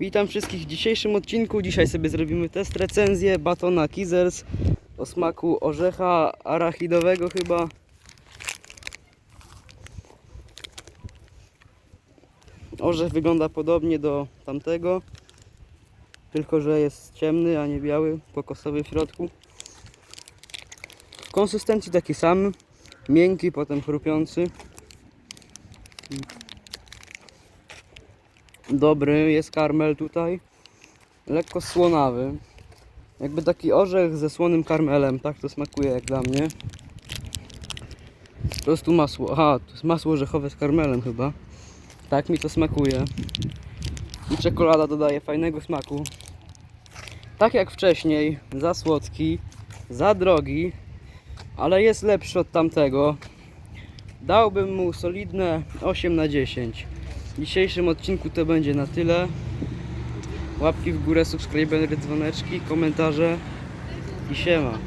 Witam wszystkich w dzisiejszym odcinku. Dzisiaj sobie zrobimy test recenzję batona Kizers o smaku orzecha arachidowego chyba. Orzech wygląda podobnie do tamtego, tylko że jest ciemny, a nie biały, kokosowy w środku. W konsystencji taki sam, miękki, potem chrupiący. Dobry jest karmel tutaj. Lekko słonawy. Jakby taki orzech ze słonym karmelem. Tak to smakuje jak dla mnie. Po prostu masło. Aha, to jest masło orzechowe z karmelem chyba. Tak mi to smakuje. I czekolada dodaje fajnego smaku. Tak jak wcześniej, za słodki, za drogi, ale jest lepszy od tamtego. Dałbym mu solidne 8 na 10. W dzisiejszym odcinku to będzie na tyle. Łapki w górę, subskrybery, dzwoneczki, komentarze i siema.